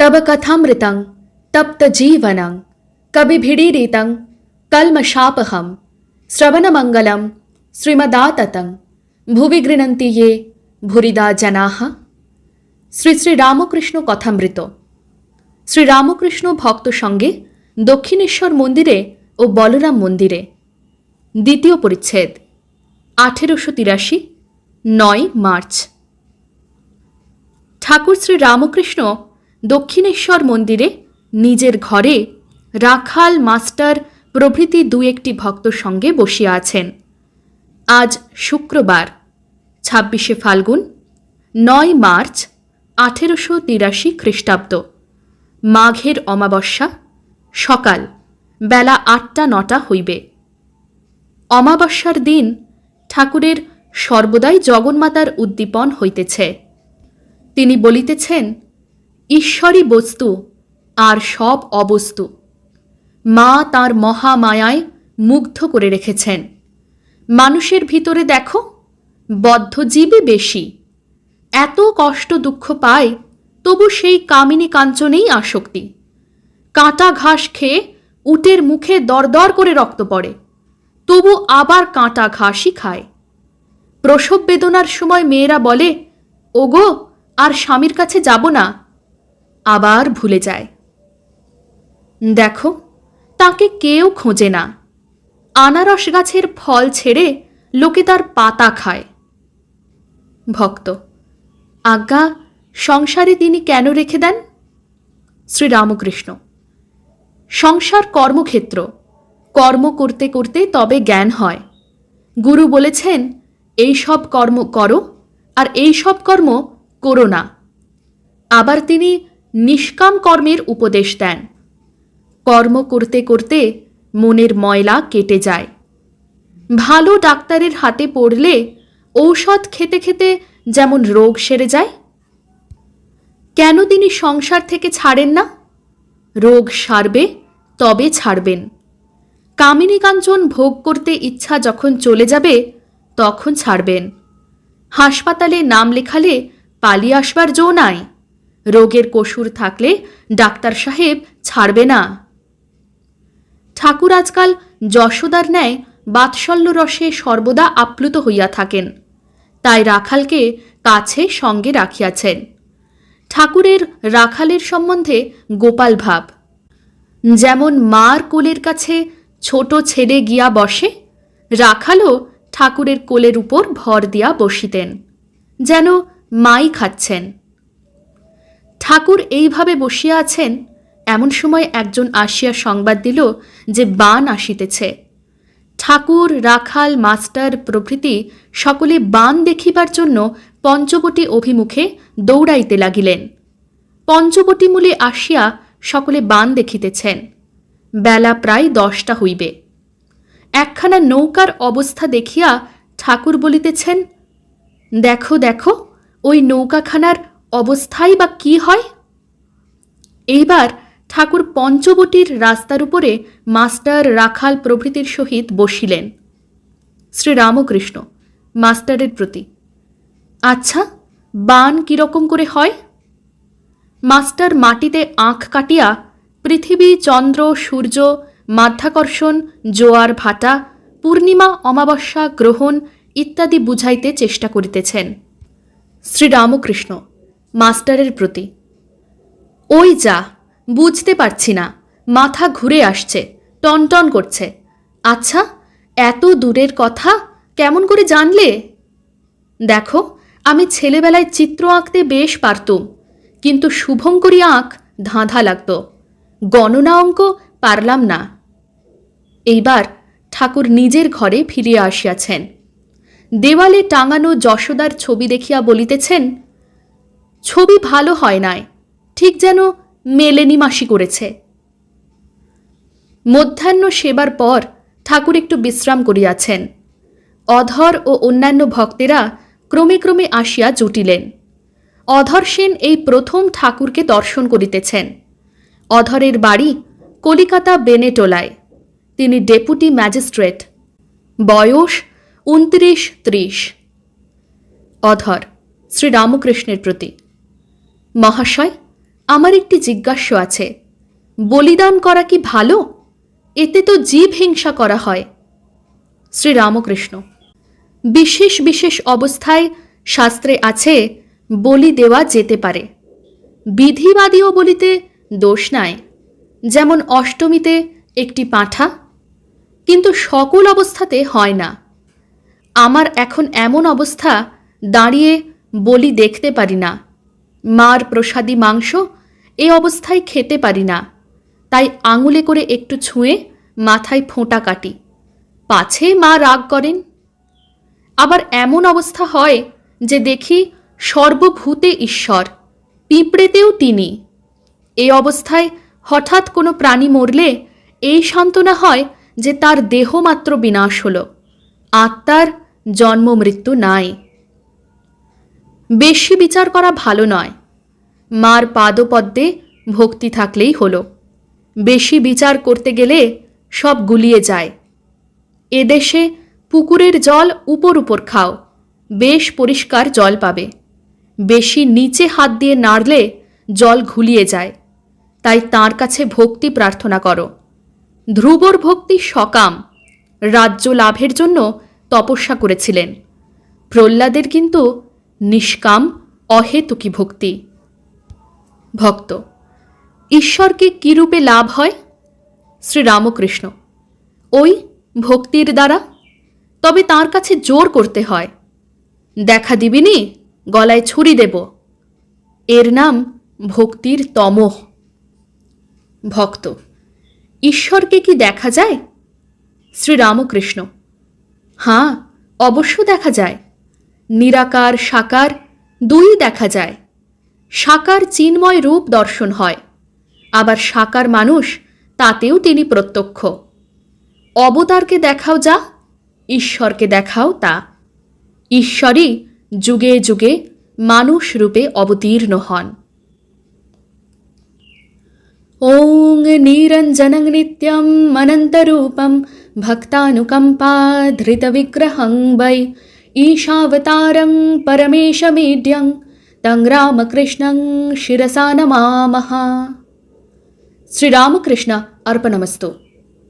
तब कथामृतं तप्तजीवनं कविभिडीरितं कल्मषापहं श्रवणमङ्गलं শ্রীমদাততং ভুবি গৃণন্তি ইয়ে ভুরিদা জনাহ শ্রী শ্রী রামকৃষ্ণ কথামৃত শ্রী রামকৃষ্ণ ভক্ত সঙ্গে দক্ষিণেশ্বর মন্দিরে ও বলরাম মন্দিরে দ্বিতীয় পরিচ্ছেদ আঠেরোশো তিরাশি নয় মার্চ ঠাকুর শ্রী রামকৃষ্ণ দক্ষিণেশ্বর মন্দিরে নিজের ঘরে রাখাল মাস্টার প্রভৃতি দু একটি ভক্ত সঙ্গে বসিয়া আছেন। আজ শুক্রবার, ছাব্বিশে ফাল্গুন, নয় মার্চ, আঠেরোশো তিরাশি খ্রিস্টাব্দ। মাঘের অমাবস্যা, সকাল, বেলা আটটা নটা হইবে। অমাবস্যার দিন ঠাকুরের সর্বদাই জগন্মাতার উদ্দীপন হইতেছে। তিনি বলিতেছেন ঈশ্বরী বস্তু, আর সব অবস্তু। মা তার মহামায়ায় মুগ্ধ করে রেখেছেন। মানুষের ভিতরে দেখো বদ্ধজীবী বেশি। এত কষ্ট দুঃখ পায়, তবু সেই কামিনী কাঞ্চনেই আসক্তি। কাঁটা ঘাস খেয়ে উটের মুখে দরদর করে রক্ত পড়ে, তবু আবার কাঁটা ঘাসই খায়। প্রসব বেদনার সময় মেয়েরা বলে, ওগো, আর স্বামীর কাছে যাব না আবার ভুলে যায়। দেখো, তাকে কেউ খোঁজে না। আনারস গাছের ফল ছেড়ে লোকে তার পাতা খায়। ভক্ত, আজ্ঞা, সংসারে তিনি কেন রেখে দেন? শ্রীরামকৃষ্ণ, সংসার কর্মক্ষেত্র। কর্ম করতে করতে তবে জ্ঞান হয়। গুরু বলেছেন, এই সব কর্ম করো, আর এই সব কর্ম করো না। আবার তিনি নিষ্কাম কর্মের উপদেশ দেন। কর্ম করতে করতে মনের ময়লা কেটে যায়। ভালো ডাক্তারের হাতে পড়লে ঔষধ খেতে খেতে যেমন রোগ সেরে যায়। কেন তিনি সংসার থেকে ছাড়েন না? রোগ সারবে, তবে ছাড়বেন। কামিনী কাঞ্চন ভোগ করতে ইচ্ছা যখন চলে যাবে, তখন ছাড়বেন। হাসপাতালে নাম লেখালে পালিয়ে আসবার জো নাই। রোগের কসুর থাকলে ডাক্তার সাহেব ছাড়বে না। ঠাকুর আজকাল যশোদার ন্যায় বাৎসল্য রসে সর্বদা আপ্লুত হইয়া থাকেন। তাই রাখালকে কাছে সঙ্গে রাখিয়াছেন। ঠাকুরের রাখালের সম্বন্ধে গোপাল ভাব, যেমন মার কোলের কাছে ছোট ছেলে গিয়া বসে, রাখালও ঠাকুরের কোলের উপর ভর দিয়া বসিতেন, যেন মাই খাচ্ছেন। ঠাকুর এইভাবে বসিয়া আছেন? এমন সময় একজন আসিয়া সংবাদ দিল যে বান আসিতেছে। ঠাকুর, রাখাল, মাস্টার প্রভৃতি সকলে বান দেখিবার জন্য পঞ্চবটি অভিমুখে দৌড়াইতে লাগিলেন। পঞ্চবটি মূলে আসিয়া সকলে বান দেখিতেছেন। বেলা প্রায় দশটা হইবে। একখানা নৌকার অবস্থা দেখিয়া ঠাকুর বলিতেছেন, দেখো দেখো, ওই নৌকাখানার অবস্থাই বা কি হয়? এইবার ঠাকুর পঞ্চবটির রাস্তার উপরে মাস্টার রাখাল প্রভৃতির সহিত বসিলেন। শ্রীরামকৃষ্ণ মাস্টারের প্রতি। আচ্ছা বান কীরকম করে হয়? মাস্টার মাটিতে আঁখ কাটিয়া পৃথিবী, চন্দ্র, সূর্য, মাধ্যাকর্ষণ, জোয়ার ভাটা, পূর্ণিমা, অমাবস্যা, গ্রহণ ইত্যাদি বুঝাইতে চেষ্টা করিতেছেন। শ্রীরামকৃষ্ণ মাস্টারের প্রতি। ওই যা, বুঝতে পারছি না। মাথা ঘুরে আসছে, টনটন করছে। আচ্ছা এত দূরের কথা কেমন করে জানলে? দেখো, আমি ছেলেবেলায় চিত্র আঁকতে বেশ পারতুম, কিন্তু শুভঙ্করী আঁক ধাঁধা লাগতো। গণনা অঙ্ক পারলাম না। এইবার ঠাকুর নিজের ঘরে ফিরিয়া আসিয়াছেন। দেওয়ালে টাঙানো যশোদার ছবি দেখিয়া বলিতেছেন ছবি ভালো হয় নাই, ঠিক যেন মেলেনি মাসি করেছে। মধ্যাহ্ন সেবার পর ঠাকুর একটু বিশ্রাম করিয়াছেন। অধর ও অন্যান্য ভক্তেরা ক্রমে ক্রমে আসিয়া জুটিলেন। অধর সেন এই প্রথম ঠাকুরকে দর্শন করিতেছেন। অধরের বাড়ি কলিকাতা বেনেটোলায়। তিনি ডেপুটি ম্যাজিস্ট্রেট। বয়স উনত্রিশ ত্রিশ। অধর, শ্রীরামকৃষ্ণের প্রতি। মহাশয়, আমার একটি জিজ্ঞাস্য আছে। বলিদান করা কি ভালো? এতে তো জীব হিংসা করা হয়। শ্রীরামকৃষ্ণ, বিশেষ বিশেষ অবস্থায় শাস্ত্রে আছে, বলি দেওয়া যেতে পারে। বিধিবাদীও বলিতে দোষ নাই। যেমন অষ্টমীতে একটি পাঁঠা, কিন্তু সকল অবস্থাতে হয় না। আমার এখন এমন অবস্থা, দাঁড়িয়ে বলি দেখতে পারি না। মার প্রসাদী মাংস এ অবস্থায় খেতে পারি না। তাই আঙুলে করে একটু ছুঁয়ে মাথায় ফোঁটা কাটি। পাছে মা রাগ করেন। আবার এমন অবস্থা হয় যে দেখি সর্বভূতে ঈশ্বর, পিঁপড়েতেও তিনি। এই অবস্থায় হঠাৎ কোনো প্রাণী মরলে এই সান্ত্বনা হয় যে তার দেহ মাত্র বিনাশ হল। আত্মার জন্ম মৃত্যু নাই। বেশি বিচার করা ভালো নয়। মার পাদপদ্মে ভক্তি থাকলেই হলো। বেশি বিচার করতে গেলে সব গুলিয়ে যায়। এদেশে পুকুরের জল উপর উপর খাও, বেশ পরিষ্কার জল পাবে। বেশি নিচে হাত দিয়ে নাড়লে জল ঘুলিয়ে যায়। তাই তার কাছে ভক্তি প্রার্থনা করো। ধ্রুবর ভক্তি সকাম, রাজ্য লাভের জন্য তপস্যা করেছিলেন। প্রহ্লাদের কিন্তু নিষ্কাম, অহেতুকী ভক্তি। ভক্ত, ঈশ্বরকে কী রূপে লাভ হয়? শ্রীরামকৃষ্ণ, ওই ভক্তির দ্বারা? তবে তার কাছে জোর করতে হয়। দেখা দিবিনি, গলায় ছুরি দেব। এর নাম ভক্তির তমহ। ভক্ত, ঈশ্বরকে কি দেখা যায়? শ্রীরামকৃষ্ণ হ্যাঁ অবশ্য দেখা যায়। নিরাকার সাকার দুই দেখা যায় সাকার চিন্ময় রূপ দর্শন হয় আবার সাকার মানুষ তাতেও তিনি প্রত্যক্ষ অবতারকে দেখাও যা ঈশ্বরকে দেখাও তা ঈশ্বরই যুগে যুগে মানুষ রূপে অবতীর্ণ হন ॐ निरञ्जनं नित्यम् अनन्तरूपं भक्तानुकम्पाधृतविग्रहं वै ईशावतारं परमेशमेढ्यं तं रामकृष्णं शिरसा नमामः. श्रीरामकृष्ण अर्पणमस्तु.